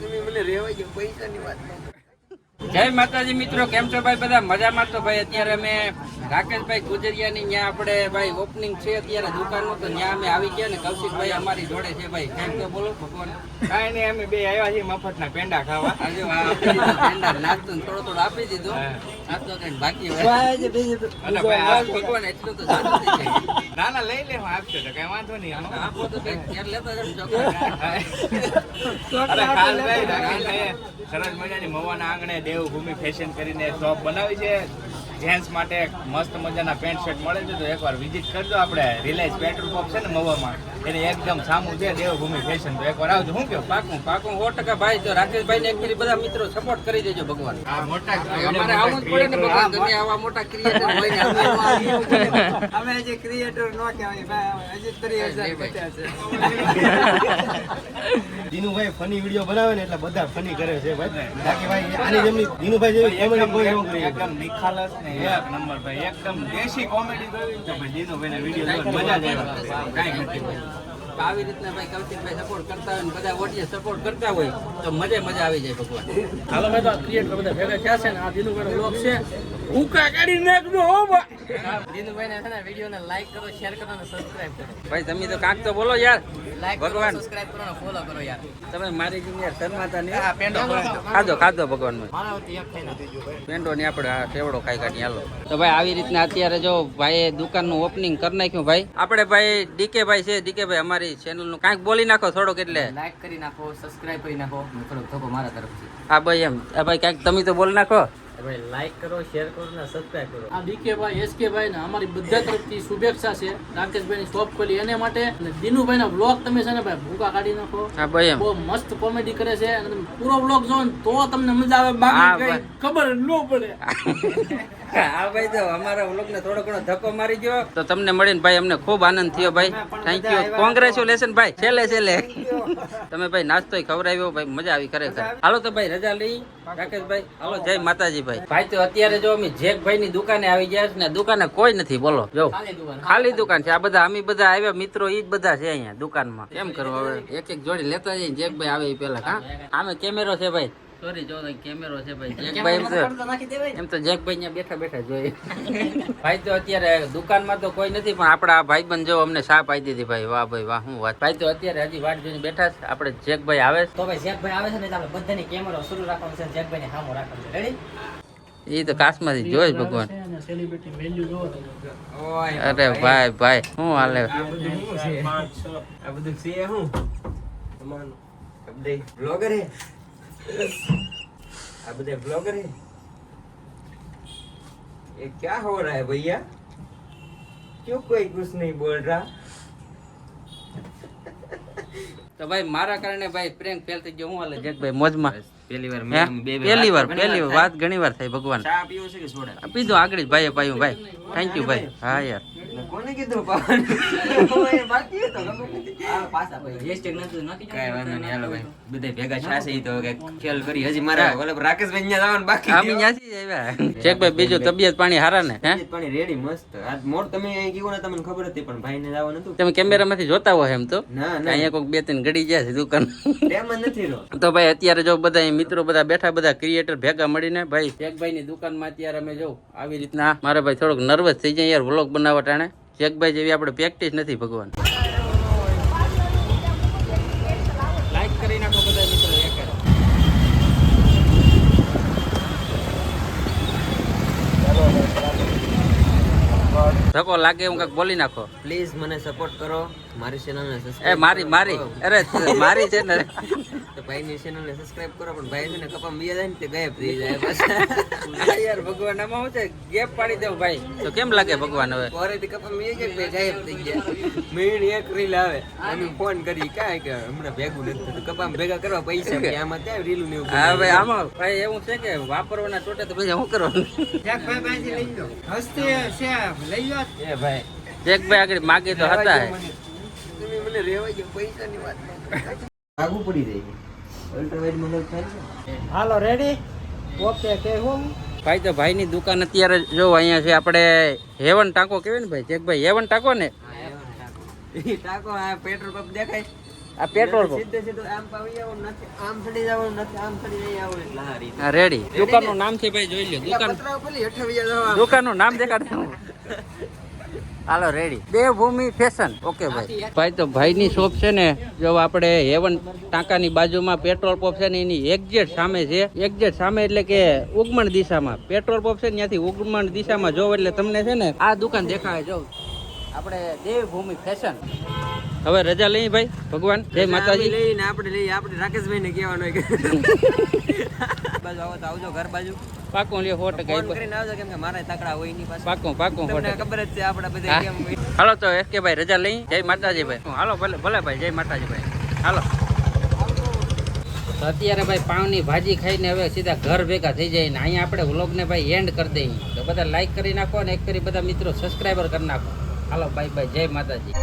તમે મને રેવા દો પૈસાની વાત. જય માતાજી મિત્રો કેમ છો ભાઈ? બધા મજામાં તો ભાઈ અત્યારે અમે રાકેશભાઈ ગુજરિયાની ત્યાં આપણે ભાઈ ઓપનિંગ છે અત્યારે દુકાનનું તો ત્યાં અમે આવી ગયા ને કૌશિકભાઈ અમારી જોડે છે ભાઈ. કેમ કે બોલો ભગવાન? કાંઈ નહીં અમે બે આવ્યા છીએ મફતના પેંડા ખાવા. આજે આપી દીધું પેંડા, નાસ્તો થોડો થોડો આપી દીધો. નાસ્તો કઈ બાકી અને ભાઈ આ ભગવાન એટલું તો. ના ના લઈ લે હું આપશો તો કઈ વાંધો નહીં આપો તો કઈ લેતા રાકેશભાઈએ સરસ મજાની મવાના આંગણે દેવભૂમિ ફેશન કરીને શોપ બનાવી છે. જેન્ટ્સ માટે મસ્ત મજાના પેન્ટ શર્ટ મળે છે તો એકવાર વિઝિટ કરજો આપણે. રિલાયન્સ પેટ્રોલ પંપ છે ને મવામાં એને એકદમ સામું છે દેવભૂમિ ફેશન તો એકવાર આવજો. શું કહો પાકું પાકું. સો ટકા ભાઈ તો રાકેશભાઈ ને એકચુઅલી બધા મિત્રો સપોર્ટ કરી દેજો ભગવાન. આ મોટા અમારે આવું જ પડે ને ભગવાન. તમે આવા મોટા ક્રિએટર હોય ને અમે હજી ક્રિએટર નો કહેવાય ભાઈ હજી ત્રીસ હજાર પચાસ દિનુભાઈ ફની વીડિયો બનાવે ને એટલે બધા ફની કરે છે ભાઈ. બાકી ભાઈ આની જેમની દિનુભાઈ જેવી કોમેડી કોઈ એકદમ નિખાલસ ને એક નંબર ભાઈ એકદમ દેશી કોમેડી કરી તો ભાઈ દીનુભાઈ વીડિયો જોઈને મજા જ આવે. કાંઈ નથી આવી રીતના ભાઈ કૌશિકભાઈ સપોર્ટ કરતા હોય બધા ઓડિયન્સ સપોર્ટ કરતા હોય તો મજા મજા આવી જાય ભગવાન. હાલો મેં તો ક્રિએટર બધા ભેગા થયા છે ને આ દિનુભાઈનો બ્લોગ છે. ઉકા કાઢી નાખજો હો દિનુભાઈ ને છે ને વીડિયો ને લાઈક કરો શેર કરો અને સબસ્ક્રાઇબ કરો. ભાઈ તમે તો કાંક તો બોલો યાર. લાઈક કરો ભગવાન. સબસ્ક્રાઇબ કરો અને ફોલો કરો યાર. તમે મારી જેમ યાર શરમાતા ખાધો ખાધો ભગવાન મારા વતી એક થઈને પેન્ટો ની આપણે આ સેવડો ખાઈ કાઢી હાલો. તો ભાઈ આવી રીતના અત્યારે જો ભાઈએ દુકાનનું ઓપનિંગ કરી નાખ્યું ભાઈ. આપણે ભાઈ ડીકે ભાઈ છે ડીકે ભાઈ અમારી ચેનલનું કાંઈક બોલી નાખો થોડોક એટલે. લાઈક કરી નાખો સબસ્ક્રાઇબ કરી નાખો. થોડોક ધોકો મારા તરફથી. હા ભાઈ એમ. આ ભાઈ કાંઈક તમે તો બોલી નાખો. ભાઈ લાઈક કરો શેર કરો અને સબસ્ક્રાઇબ કરો. આ ડીકે ભાઈ એસકે ભાઈ ને અમારી બધા તરફથી શુભેચ્છા છે. રાકેશભાઈ ની શોપ ખોલી. એને માટે અને દિનુભાઈ ના બ્લોગ તમે છે ને ભાઈ ભૂકા કાઢી નાખો. હા ભાઈ બહુ મસ્ત કોમેડી કરે છે અને તમે પૂરો બ્લોગ જો ને તો તમને મજા આવે. હા, બાકી. કઈ ખબર ન પડે. ભાઈ તો અમારા વ્લોગ ને થોડો ઘણો ધક્કો મારી ગયો. તો તમને મળીને ભાઈ અમને ખૂબ આનંદ થયો ભાઈ. થેન્ક યુ કોંગ્રેચ્યુલેશન ભાઈ. છેલ્લે છેલ્લે. તમે ભાઈ નાસ્તો ખવડાવ્યો ભાઈ મજા આવી ખરેખર. હાલો તો ભાઈ રજા લઈ. રાકેશભાઈ હાલો. જય માતાજી ભાઈ. ભાઈ તો અત્યારે જો અમે જેકભાઈ ની દુકાને આવી ગયા છે ને દુકાને કોઈ નથી બોલો. જો. ખાલી દુકાન. છે. આ બધા અમે બધા આવ્યા મિત્રો ઈ જ બધા છે અહીંયા દુકાનમાં. કેમ કરવું હવે? એક એક જોડી લેતા જઈએ જેકભાઈ આવે પેલા હા? આમે કેમેરો છે ભાઈ. સોરી જો કેમેરો છે ભાઈ. જેકભાઈ એમ તો નાખી દેવાય એમ તો જેકભાઈ અહીંયા બેઠા બેઠા જોઈએ. ભાઈ તો અત્યારે દુકાનમાં તો કોઈ નથી પણ આપણા ભાઈ બંધ જો અમને સા પાઈ દીધી ભાઈ. વાહ ભાઈ વાહ હું વાત. ભાઈ તો અત્યારે હજી વાટ જોઈને બેઠા છે. આપણે જેકભાઈ આવે છે. તો ભાઈ જેકભાઈ આવે છે ને આપણે બધાની કેમેરો શરૂ રાખવાનો છે જેકભાઈ ને સામો રાખવાનો છે. રેડી એ તો કાશમાંથી જોઈ ભગવાન સેલિબ્રિટી વેલ્યુ જોવો તમે અરે ભાઈ ભાઈ શું હાલે આ બધું છે શું તમારું આ બધા બ્લોગર હે આ બધા બ્લોગર હે ये क्या हो रहा है भैया क्यों कोई कुछ नहीं बोल रहा તો ભાઈ મારા કારણે ભાઈ પ્રેન્ક ફેલ થઈ ગયો હું હાલે જેકભાઈ મોજમાં પહેલી વાર પેલી પહેલી વાર પહેલી વાત ઘણી વાર થઈ ભગવાન. ચા પીવો છે કે સોડા? પીધું આગળ ભાઈ ભાઈએ પાયું ભાઈ. થેન્ક યુ ભાઈ. હા યાર. કોને કીધું પાવાનું બાકી પાછા બધા ભેગા છાશે તો કંઈક ખ્યાલ કરી. હજી મારા ઓલા રાકેશભાઈ અહીંયા જવાનું બાકી અમે ત્યાંથી આવ્યા. જેકભાઈ બીજું તબિયત પાણી હારા ને પાણી રેડી મસ્ત. આજ મોર તમે અહીં કીધું ને તમને ખબર હતી પણ ભાઈને જવાનું હતું. તમે કેમેરામાંથી જોતા હોય એમ તો? અહીંયા કોઈક બે ત્રણ ગડી જાય છે દુકાન. એમ નથી તો ભાઈ અત્યારે જો બધા મિત્રો બધા બેઠા બધા ક્રિએટર ભેગા મળીને ભાઈ જેકભાઈ ની દુકાનમાં અત્યારે અમે જો આવી રીતના મારા ભાઈ થોડોક નર્વસ થઈ જાય યાર વ્લોગ બનાવવા ટાણે. જેકભાઈ જેવી આપણે પ્રેક્ટિસ નથી ભગવાન. લાઈક કરી નાખો બધા મિત્રો એક ધક્કો લાગે હું કંઈક બોલી નાખો. પ્લીઝ મને સપોર્ટ કરો. મારી ચેનલને એ સબસ્ક્રાઇબ મારી મારી. અરે મારી છે ને તો ભાઈની ચેનલને સબસ્ક્રાઇબ કરો પણ ભાઈ છે ને કપા મિયા જાય ને તે ગાયબ થઈ જાય બસ યાર ભગવાન આમાં હું છે? ગેપ પાડી દેવ ભાઈ. તો કેમ લાગે ભગવાન હવે? કોરેથી કપા મિયા જાય ભાઈ ગાયબ થઈ ગયા. મેઈન એક રીલ આવે. અને ફોન કરી કાય કે હમણાં ભેગું નથી થતું. કપા ભેગા કરવા પૈસા કે આમાં ત્યાં રીલ ને હા ભાઈ આમાં ભાઈ એવું છે કે વાપરવાના ટોટે તો પછી હું કરવાનું? ભાઈ ભાઈ લઈ લો. હસ્તે છે એ ભાઈ જેકભાઈ આગળ માગે તો હતા તમે મને રેવા દો પૈસાની વાત આગું પડી જાય. અલ્ટ્રાવાઇડમાં થાય હાલો રેડી ઓકે કે હું? ભાઈ તો ભાઈની દુકાન અત્યારે જો અહીંયા છે આપણે હેવન ટાંકો કેવાય ને ભાઈ? ચેકભાઈ હેવન ટાંકો ને? ટાંકો. આ પેટ્રોલ પંપ દેખાય. આ પેટ્રોલ પંપ સીધે સીધું આમ પાવી જવાનું નથી આમ ચડી જવાનું નથી આમ ચડી નહીં આવું. એટલે હા રીતે હા રેડી દુકાનનું નામ છે ભાઈ જોઈ લો દુકાન નામ દેખાડે. હાલો રેડી દેવભૂમિ ફેશન ઓકે ભાઈ. ભાઈ, તો ભાઈની શોપ છે ને, જો આપણે હેવન ટાંકાની બાજુમાં પેટ્રોલ પંપ છે ને, એની એક્ઝેટ સામે છે. એક્ઝેટ સામે એટલે કે ઉગમણ દિશામાં. પેટ્રોલ પંપ છે ત્યાંથી ઉગમણ દિશામાં જોવ એટલે તમને છે ને, આ દુકાન દેખાય, જો. આપણે દેવભૂમિ ફેશન હવે રજા લઈ ભાઈ ભગવાન. જય માતાજી. લઈને આપણે લઈએ આપણે રાકેશભાઈ ને કહેવાનું કે બાજુ આવો તો આવજો ઘર બાજુ. પાકું લે હોટ ગઈ કરીને આવજો કેમ કે મારા તકડા હોયની પાસે. પાકું પાકું હોટ ખબર જ છે આપણે બધા. કેમ હાલો તો એક કે ભાઈ રજા લઈ. જય માતાજી ભાઈ. હાલો ભલે ભલે ભાઈ જય માતાજી ભાઈ. હાલો. અત્યારે ભાઈ પાવની ભાજી ખાઈને હવે સીધા ઘર ભેગા થઈ જાય ને અહીંયા આપણે વ્લોગને ભાઈ એન્ડ કરી દઈએ. તો બધા લાઈક કરી નાખો ને એક કરી બધા મિત્રો સબસ્ક્રાઈબર કરી નાખો. હાલો બાય બાય જય માતાજી.